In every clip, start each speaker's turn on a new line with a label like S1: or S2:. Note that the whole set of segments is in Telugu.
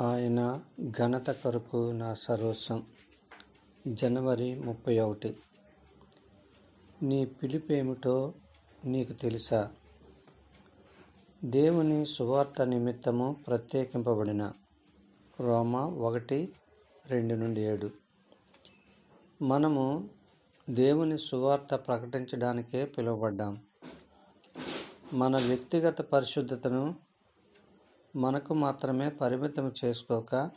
S1: ఆయన ఘనత కొరకు నా సర్వస్వం. జనవరి ముప్పై ఒకటి. నీ పిలిపేమిటో నీకు తెలుసా? దేవుని సువార్త నిమిత్తము ప్రత్యేకింపబడిన రోమ ఒకటి రెండు నుండి ఏడు. మనము దేవుని సువార్త ప్రకటించడానికే పిలువబడ్డాం. మన వ్యక్తిగత పరిశుద్ధతను మనకు మాత్రమే పరిమితం చేసుకోక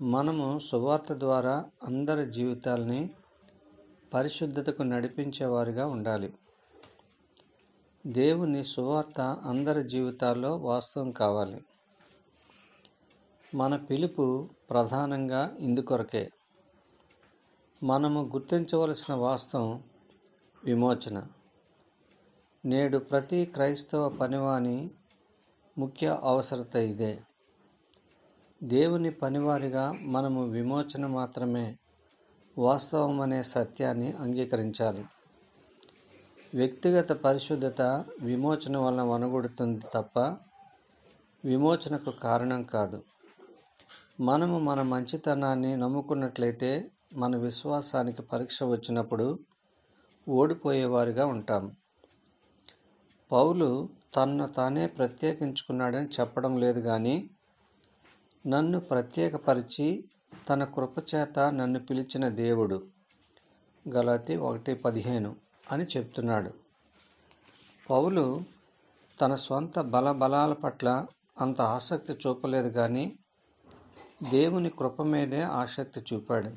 S1: మనము సువార్త ద్వారా అందరి జీవితాల్ని పరిశుద్ధతకు నడిపించేవారిగా ఉండాలి. దేవుని సువార్త అందరి జీవితాల్లో వాస్తవం కావాలి. మన పిలుపు ప్రధానంగా ఇందుకొరకే మనము గుర్తించవలసిన వాస్తవం విమోచన. నేడు ప్రతి క్రైస్తవ పనివాని ముఖ్య అవసరత ఇదే. దేవుని పనివారిగా మనము విమోచన మాత్రమే వాస్తవం అనే సత్యాన్ని అంగీకరించాలి. వ్యక్తిగత పరిశుద్ధత విమోచన వలన వనగొడుతుంది తప్ప విమోచనకు కారణం కాదు. మనము మన మంచితనాన్ని నమ్ముకున్నట్లయితే మన విశ్వాసానికి పరీక్ష వచ్చినప్పుడు ఓడిపోయేవారిగా ఉంటాం. పౌలు తన్ను తానే ప్రత్యేకించుకున్నాడని చెప్పడం లేదు కానీ నన్ను ప్రత్యేకపరిచి తన కృపచేత నన్ను పిలిచిన దేవుడు. గలతి ఒకటి పదిహేను అని చెప్తున్నాడు. పౌలు తన స్వంత బల బలాల పట్ల అంత ఆసక్తి చూపలేదు కానీ దేవుని కృప మీదే ఆసక్తి చూపాడు.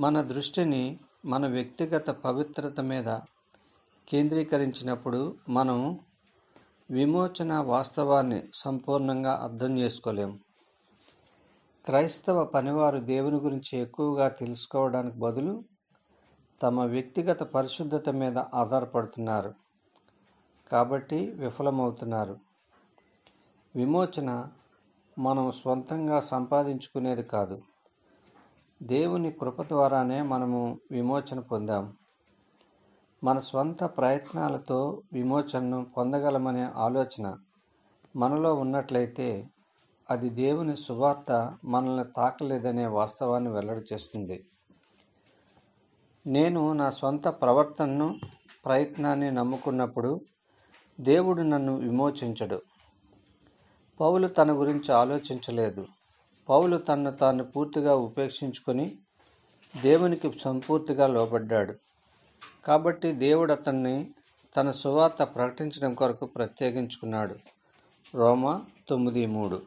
S1: మన దృష్టిని మన వ్యక్తిగత పవిత్రత మీద కేంద్రీకరించినప్పుడు మనం విమోచన వాస్తవాన్ని సంపూర్ణంగా అర్థం చేసుకోలేం. క్రైస్తవ పనివారు దేవుని గురించి ఎక్కువగా తెలుసుకోవడానికి బదులు తమ వ్యక్తిగత పరిశుద్ధత మీద ఆధారపడుతున్నారు కాబట్టి విఫలమవుతున్నారు. విమోచన మనం స్వంతంగా సంపాదించుకునేది కాదు. దేవుని కృప ద్వారానే మనము విమోచన పొందాం. మన స్వంత ప్రయత్నాలతో విమోచనను పొందగలమనే ఆలోచన మనలో ఉన్నట్లయితే అది దేవుని సువార్త మనల్ని తాకలేదనే వాస్తవాన్ని వెల్లడి చేస్తుంది. నేను నా సొంత ప్రవర్తనను ప్రయత్నాన్ని నమ్ముకున్నప్పుడు దేవుడు నన్ను విమోచించడు. పౌలు తన గురించి ఆలోచించలేదు. పౌలు తన్ను తాను పూర్తిగా ఉపేక్షించుకొని దేవునికి సంపూర్తిగా లోబడ్డాడు. కాబట్టి దేవుడు అతన్ని తన సువార్త ప్రకటించడం కొరకు ప్రత్యేకించుకున్నాడు. రోమా తొమ్మిది మూడు.